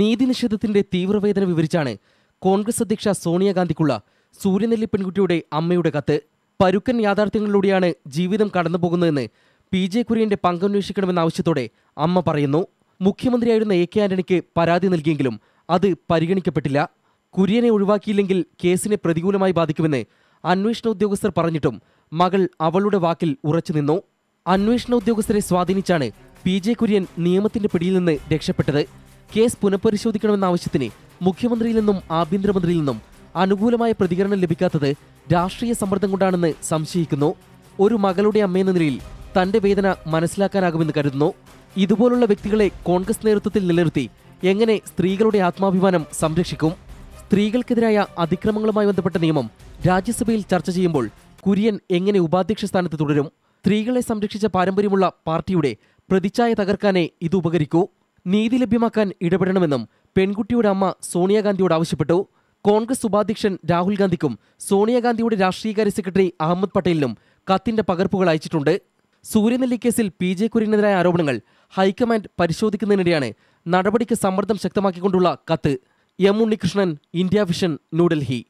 നീതിനിഷേധത്തിന്റെ തീവ്രവേദന വിവരിച്ചാണ് കോൺഗ്രസ് അധ്യക്ഷ സോണിയാഗാന്ധിക്കുള്ള സൂര്യനെല്ലി പെൺകുട്ടിയുടെ അമ്മയുടെ കത്ത്. പരുക്കൻ യാഥാർത്ഥ്യങ്ങളിലൂടെയാണ് ജീവിതം കടന്നുപോകുന്നതെന്ന് പി ജെ കുര്യന്റെ പങ്കന്വേഷിക്കണമെന്ന ആവശ്യത്തോടെ അമ്മ പറയുന്നു. മുഖ്യമന്ത്രിയായിരുന്ന എ കെ ആന്റണിക്ക് പരാതി നൽകിയെങ്കിലും അത് പരിഗണിക്കപ്പെട്ടില്ല. കുര്യനെ ഒഴിവാക്കിയില്ലെങ്കിൽ കേസിനെ പ്രതികൂലമായി ബാധിക്കുമെന്ന് അന്വേഷണ ഉദ്യോഗസ്ഥർ പറഞ്ഞിട്ടും മകൾ അവളുടെ വാക്കിൽ ഉറച്ചുനിന്നു അന്വേഷണ ഉദ്യോഗസ്ഥരെ സ്വാധീനിച്ചാണ് പി ജെ കുര്യൻ നിയമത്തിന്റെ പിടിയിൽ നിന്ന് രക്ഷപ്പെട്ടത്. കേസ് പുനഃപരിശോധിക്കണമെന്ന ആവശ്യത്തിന് മുഖ്യമന്ത്രിയിൽ നിന്നും ആഭ്യന്തരമന്ത്രിയിൽ നിന്നും അനുകൂലമായ പ്രതികരണം ലഭിക്കാത്തത് രാഷ്ട്രീയ സമ്മർദ്ദം കൊണ്ടാണെന്ന് സംശയിക്കുന്നു. ഒരു മകളുടെ അമ്മയെന്ന നിലയിൽ തന്റെ വേദന മനസ്സിലാക്കാനാകുമെന്ന് കരുതുന്നു. ഇതുപോലുള്ള വ്യക്തികളെ കോൺഗ്രസ് നേതൃത്വത്തിൽ നിലനിർത്തി എങ്ങനെ സ്ത്രീകളുടെ ആത്മാഭിമാനം സംരക്ഷിക്കും? സ്ത്രീകൾക്കെതിരായ അതിക്രമങ്ങളുമായി ബന്ധപ്പെട്ട നിയമം രാജ്യസഭയിൽ ചർച്ച ചെയ്യുമ്പോൾ കുര്യൻ എങ്ങനെ ഉപാധ്യക്ഷ സ്ഥാനത്ത് തുടരും? സ്ത്രീകളെ സംരക്ഷിച്ച പാരമ്പര്യമുള്ള പാർട്ടിയുടെ പ്രതിച്ഛായ തകർക്കാനേ ഇത് ഉപകരിക്കൂ? നീതി ലഭ്യമാക്കാൻ ഇടപെടണമെന്നും പെൺകുട്ടിയുടെ അമ്മ സോണിയാഗാന്ധിയോട് ആവശ്യപ്പെട്ടു. കോൺഗ്രസ് ഉപാധ്യക്ഷൻ രാഹുൽ ഗാന്ധിക്കും സോണിയാഗാന്ധിയുടെ രാഷ്ട്രീയകാര്യ സെക്രട്ടറി അഹമ്മദ് പട്ടേലിനും കത്തിന്റെ പകർപ്പുകൾ അയച്ചിട്ടുണ്ട്. സൂര്യനെല്ലി കേസിൽ പി ജെ കുര്യനെതിരായ ആരോപണങ്ങൾ ഹൈക്കമാൻഡ് പരിശോധിക്കുന്നതിനിടെയാണ് നടപടിക്ക് സമ്മർദ്ദം ശക്തമാക്കിക്കൊണ്ടുള്ള കത്ത്. M Unnikrishnan India Vision New Delhi.